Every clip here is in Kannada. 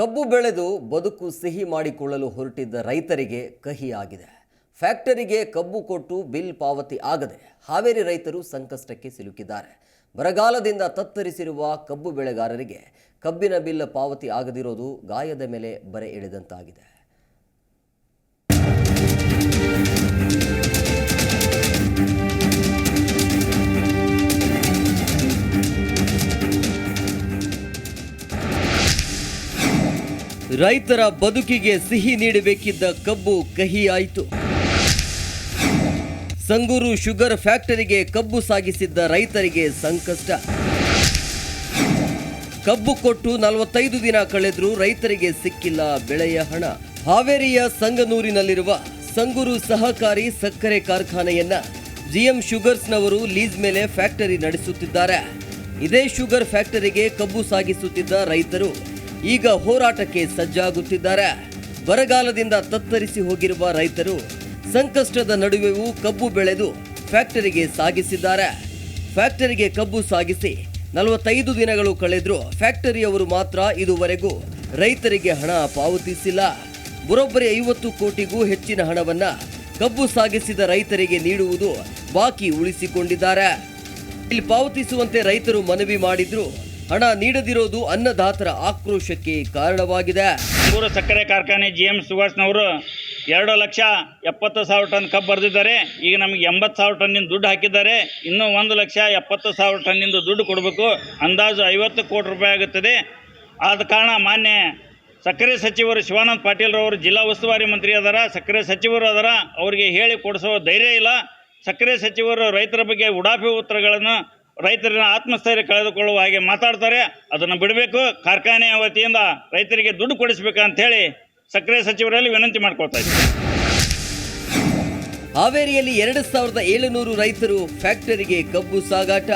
ಕಬ್ಬು ಬೆಳೆದು ಬದುಕು ಸಿಹಿ ಮಾಡಿಕೊಳ್ಳಲು ಹೊರಟಿದ್ದ ರೈತರಿಗೆ ಕಹಿಯಾಗಿದೆ. ಫ್ಯಾಕ್ಟರಿಗೆ ಕಬ್ಬು ಕೊಟ್ಟು ಬಿಲ್ ಪಾವತಿ ಆಗದೆ ಹಾವೇರಿ ರೈತರು ಸಂಕಷ್ಟಕ್ಕೆ ಸಿಲುಕಿದ್ದಾರೆ. ಬರಗಾಲದಿಂದ ತತ್ತರಿಸಿರುವ ಕಬ್ಬು ಬೆಳೆಗಾರರಿಗೆ ಕಬ್ಬಿನ ಬಿಲ್ ಪಾವತಿ ಆಗದಿರೋದು ಗಾಯದ ಮೇಲೆ ಬರೆ ಎಳೆದಂತಾಗಿದೆ. ರೈತರ ಬದುಕಿಗೆ ಸಿಹಿ ನೀಡಬೇಕಿದ್ದ ಕಬ್ಬು ಕಹಿಯಾಯಿತು. ಸಂಗೂರು ಶುಗರ್ ಫ್ಯಾಕ್ಟರಿಗೆ ಕಬ್ಬು ಸಾಗಿಸಿದ್ದ ರೈತರಿಗೆ ಸಂಕಷ್ಟ. ಕಬ್ಬು ಕೊಟ್ಟು ನಲವತ್ತೈದು ದಿನ ಕಳೆದರೂ ರೈತರಿಗೆ ಸಿಕ್ಕಿಲ್ಲ ಬೆಳೆಯ ಹಣ. ಹಾವೇರಿಯ ಸಂಗನೂರಿನಲ್ಲಿರುವ ಸಂಗೂರು ಸಹಕಾರಿ ಸಕ್ಕರೆ ಕಾರ್ಖಾನೆಯನ್ನ ಜಿಎಂ ಶುಗರ್ಸ್ನವರು ಲೀಸ್ ಮೇಲೆ ಫ್ಯಾಕ್ಟರಿ ನಡೆಸುತ್ತಿದ್ದಾರೆ. ಇದೇ ಶುಗರ್ ಫ್ಯಾಕ್ಟರಿಗೆ ಕಬ್ಬು ಸಾಗಿಸುತ್ತಿದ್ದ ರೈತರು ಈಗ ಹೋರಾಟಕ್ಕೆ ಸಜ್ಜಾಗುತ್ತಿದ್ದಾರೆ. ಬರಗಾಲದಿಂದ ತತ್ತರಿಸಿ ಹೋಗಿರುವ ರೈತರು ಸಂಕಷ್ಟದ ನಡುವೆಯೂ ಕಬ್ಬು ಬೆಳೆದು ಫ್ಯಾಕ್ಟರಿಗೆ ಸಾಗಿಸಿದ್ದಾರೆ. ಫ್ಯಾಕ್ಟರಿಗೆ ಕಬ್ಬು ಸಾಗಿಸಿ ನಲವತ್ತೈದು ದಿನಗಳು ಕಳೆದ್ರು ಫ್ಯಾಕ್ಟರಿಯವರು ಮಾತ್ರ ಇದುವರೆಗೂ ರೈತರಿಗೆ ಹಣ ಪಾವತಿಸಿಲ್ಲ. ಬರೋಬ್ಬರಿ ಐವತ್ತು ಕೋಟಿಗೂ ಹೆಚ್ಚಿನ ಹಣವನ್ನ ಕಬ್ಬು ಸಾಗಿಸಿದ ರೈತರಿಗೆ ನೀಡುವುದು ಬಾಕಿ ಉಳಿಸಿಕೊಂಡಿದ್ದಾರೆ. ಇಲ್ಲಿ ಪಾವತಿಸುವಂತೆ ರೈತರು ಮನವಿ ಮಾಡಿದ್ರು. ಹಣ ನೀಡದಿರೋದು ಅನ್ನದಾತರ ಆಕ್ರೋಶಕ್ಕೆ ಕಾರಣವಾಗಿದೆ. ಮೂರು ಸಕ್ಕರೆ ಕಾರ್ಖಾನೆ ಜಿ ಎಂ ಸುಭಾಷ್ನವರು ಎರಡು ಲಕ್ಷ ಎಪ್ಪತ್ತು ಸಾವಿರ ಟನ್ ಕಬ್ಬು ಬರೆದಿದ್ದಾರೆ. ಈಗ ನಮಗೆ ಎಂಬತ್ತು ಸಾವಿರ ಟನ್ನಿಂದ ದುಡ್ಡು ಹಾಕಿದ್ದಾರೆ. ಇನ್ನೂ ಒಂದು ಲಕ್ಷ ಎಪ್ಪತ್ತು ಸಾವಿರ ಟನ್ನಿಂದ ದುಡ್ಡು ಕೊಡಬೇಕು. ಅಂದಾಜು ಐವತ್ತು ಕೋಟಿ ರೂಪಾಯಿ ಆಗುತ್ತದೆ. ಆದ ಕಾರಣ ಮಾನ್ಯ ಸಕ್ಕರೆ ಸಚಿವರು ಶಿವಾನಂದ ಪಾಟೀಲ್ರವರು ಜಿಲ್ಲಾ ಉಸ್ತುವಾರಿ ಮಂತ್ರಿ ಅದರ. ಸಕ್ಕರೆ ಸಚಿವರು ಅದರ. ಅವರಿಗೆ ಹೇಳಿ ಕೊಡಿಸೋ ಧೈರ್ಯ ಇಲ್ಲ. ಸಕ್ಕರೆ ಸಚಿವರು ರೈತರ ಬಗ್ಗೆ ಉಡಾಫಿ ಉತ್ತರಗಳನ್ನು ರೈತರನ್ನ ಆತ್ಮಸ್ಥೈರ್ಯ ಕಳೆದುಕೊಳ್ಳುವ ಹಾಗೆ ಮಾತಾಡ್ತಾರೆ, ಅದನ್ನು ಬಿಡಬೇಕು. ಕಾರ್ಖಾನೆಯ ವತಿಯಿಂದ ರೈತರಿಗೆ ದುಡ್ಡು ಕೊಡಿಸ್ಬೇಕು ಹೇಳಿ ಸಕ್ಕರೆ ಸಚಿವರಲ್ಲಿ ವಿನಂತಿ ಮಾಡ್ಕೊಳ್ತಾ ಇದ್ದೀನಿ ಹಾವೇರಿಯಲ್ಲಿ ಎರಡು ಸಾವಿರದ ಏಳುನೂರು ರೈತರು ಫ್ಯಾಕ್ಟರಿಗೆ ಕಬ್ಬು ಸಾಗಾಟ.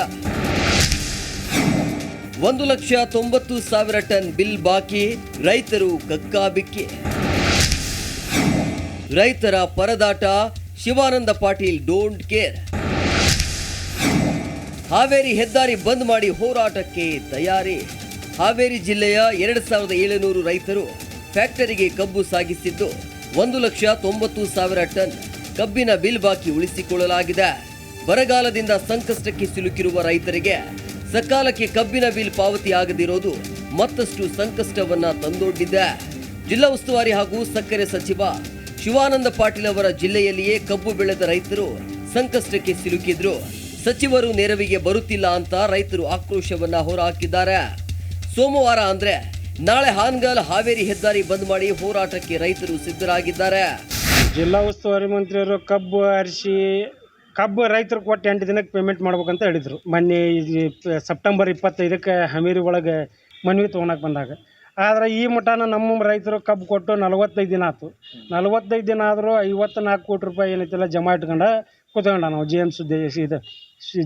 ಒಂದು ಲಕ್ಷ ತೊಂಬತ್ತು ಸಾವಿರ ಟನ್ ಬಿಲ್ ಬಾಕಿ, ರೈತರು ಕಕ್ಕಾಬಿಕ್ಕಿ ರೈತರ ಪರದಾಟ, ಶಿವಾನಂದ ಪಾಟೀಲ್ ಡೋಂಟ್ ಕೇರ್ ಹಾವೇರಿ ಹೆದ್ದಾರಿ ಬಂದ್ ಮಾಡಿ ಹೋರಾಟಕ್ಕೆ ತಯಾರಿ. ಹಾವೇರಿ ಜಿಲ್ಲೆಯ ಎರಡು ಸಾವಿರದ ಏಳುನೂರು ರೈತರು ಫ್ಯಾಕ್ಟರಿಗೆ ಕಬ್ಬು ಸಾಗಿಸಿದ್ದು ಒಂದು ಲಕ್ಷ ತೊಂಬತ್ತು ಸಾವಿರ ಟನ್. ಕಬ್ಬಿನ ಬಿಲ್ ಬಾಕಿ ಉಳಿಸಿಕೊಳ್ಳಲಾಗಿದೆ. ಬರಗಾಲದಿಂದ ಸಂಕಷ್ಟಕ್ಕೆ ಸಿಲುಕಿರುವ ರೈತರಿಗೆ ಸಕಾಲಕ್ಕೆ ಕಬ್ಬಿನ ಬಿಲ್ ಪಾವತಿ ಆಗದಿರೋದು ಮತ್ತಷ್ಟು ಸಂಕಷ್ಟವನ್ನ ತಂದೊಡ್ಡಿದೆ. ಜಿಲ್ಲಾ ಉಸ್ತುವಾರಿ ಹಾಗೂ ಸಕ್ಕರೆ ಸಚಿವ ಶಿವಾನಂದ ಪಾಟೀಲ್ ಅವರ ಜಿಲ್ಲೆಯಲ್ಲಿಯೇ ಕಬ್ಬು ಬೆಳೆದ ರೈತರು ಸಂಕಷ್ಟಕ್ಕೆ ಸಿಲುಕಿದ್ರು. ಸಚಿವರು ನೆರವಿಗೆ ಬರುತ್ತಿಲ್ಲ ಅಂತ ರೈತರು ಆಕ್ರೋಶವನ್ನ ಹೊರಹಾಕಿದ್ದಾರೆ. ಸೋಮವಾರ ಅಂದ್ರೆ ನಾಳೆ ಹಾನ್ಗಲ್ ಹಾವೇರಿ ಹೆದ್ದಾರಿ ಬಂದ್ ಮಾಡಿ ಹೋರಾಟಕ್ಕೆ ರೈತರು ಸಿದ್ಧರಾಗಿದ್ದಾರೆ. ಜಿಲ್ಲಾ ಉಸ್ತುವಾರಿ ಮಂತ್ರಿಯವರು ಕಬ್ಬು ಅರಿಸಿ ಕಬ್ಬು ರೈತರು ಕೊಟ್ಟು ಎಂಟು ದಿನಕ್ಕೆ ಪೇಮೆಂಟ್ ಮಾಡ್ಬೇಕಂತ ಹೇಳಿದ್ರು. ಮೊನ್ನೆ ಸೆಪ್ಟೆಂಬರ್ ಇಪ್ಪತ್ತೈದಕ್ಕೆ ಹಮೀರಿ ಒಳಗೆ ಮನವಿ ತೊಗೊಳಕ್ಕೆ ಬಂದಾಗ. ಆದರೆ ಈ ಮಟನ ನಮ್ಮ ರೈತರು ಕಬ್ಬು ಕೊಟ್ಟು ನಲವತ್ತೈದು ದಿನ ಆಯ್ತು ನಲವತ್ತೈದು ದಿನ ಆದರೂ ಐವತ್ತು ನಾಲ್ಕು ಕೋಟಿ ರೂಪಾಯಿ ಏನೈತಿಲ್ಲ ಜಮಾ ಇಟ್ಕೊಂಡು ಕೂತ್ಕೊಂಡ ನಾವು ಜಿ ಎಂ ಸುದ್ದಿ ಇದು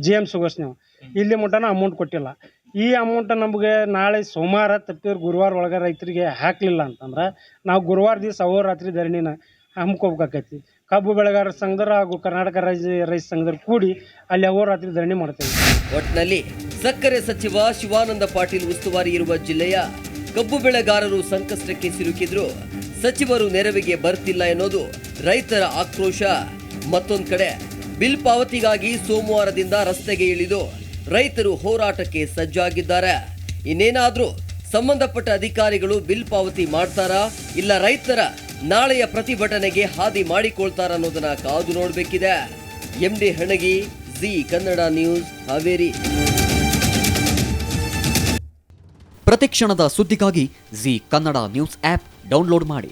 ಜಿ ಎಂ ಸುಗಸ್ ನೀವು ಇಲ್ಲಿ ಮುಟ್ಟನ ಅಮೌಂಟ್ ಕೊಟ್ಟಿಲ್ಲ. ಈ ಅಮೌಂಟ್ ನಮಗೆ ನಾಳೆ ಸೋಮವಾರ ತಪ್ಪಿದ್ರೆ ಗುರುವಾರ ಒಳಗೆ ರೈತರಿಗೆ ಹಾಕಲಿಲ್ಲ ಅಂತಂದ್ರೆ ನಾವು ಗುರುವಾರ ದಿವಸ ಅಹೋರಾತ್ರಿ ಧರಣಿನ ಹಮ್ಕೋಬೇಕಾಕೈತಿ. ಕಬ್ಬು ಬೆಳೆಗಾರರ ಸಂಘದವ್ರು ಹಾಗೂ ಕರ್ನಾಟಕ ರಾಜ್ಯ ರೈತ ಸಂಘದವ್ರು ಕೂಡಿ ಅಲ್ಲಿ ಅಹೋರಾತ್ರಿ ಧರಣಿ ಮಾಡ್ತೇವೆ. ಒಟ್ನಲ್ಲಿ ಸಕ್ಕರೆ ಸಚಿವ ಶಿವಾನಂದ ಪಾಟೀಲ್ ಉಸ್ತುವಾರಿ ಇರುವ ಜಿಲ್ಲೆಯ ಕಬ್ಬು ಬೆಳೆಗಾರರು ಸಂಕಷ್ಟಕ್ಕೆ ಸಿಲುಕಿದ್ರು. ಸಚಿವರು ನೆರವಿಗೆ ಬರ್ತಿಲ್ಲ ಎನ್ನೋದು ರೈತರ ಆಕ್ರೋಶ. ಮತ್ತೊಂದು ಕಡೆ ಬಿಲ್ ಪಾವತಿಗಾಗಿ ಸೋಮವಾರದಿಂದ ರಸ್ತೆಗೆ ಇಳಿದು ರೈತರು ಹೋರಾಟಕ್ಕೆ ಸಜ್ಜಾಗಿದ್ದಾರೆ. ಇನ್ನೇನಾದರೂ ಸಂಬಂಧಪಟ್ಟ ಅಧಿಕಾರಿಗಳು ಬಿಲ್ ಪಾವತಿ ಮಾಡ್ತಾರಾ? ಇಲ್ಲ ರೈತರ ನಾಳೆಯ ಪ್ರತಿಭಟನೆಗೆ ಹಾದಿ ಮಾಡಿಕೊಳ್ತಾರ ಅನ್ನೋದನ್ನ ಕಾದು ನೋಡಬೇಕಿದೆ. MD Hanagi, Zee Kannada news, Haveri. ಪ್ರತಿಕ್ಷಣದ ಸುದ್ದಿಗಾಗಿ Zee Kannada news app download ಮಾಡಿ.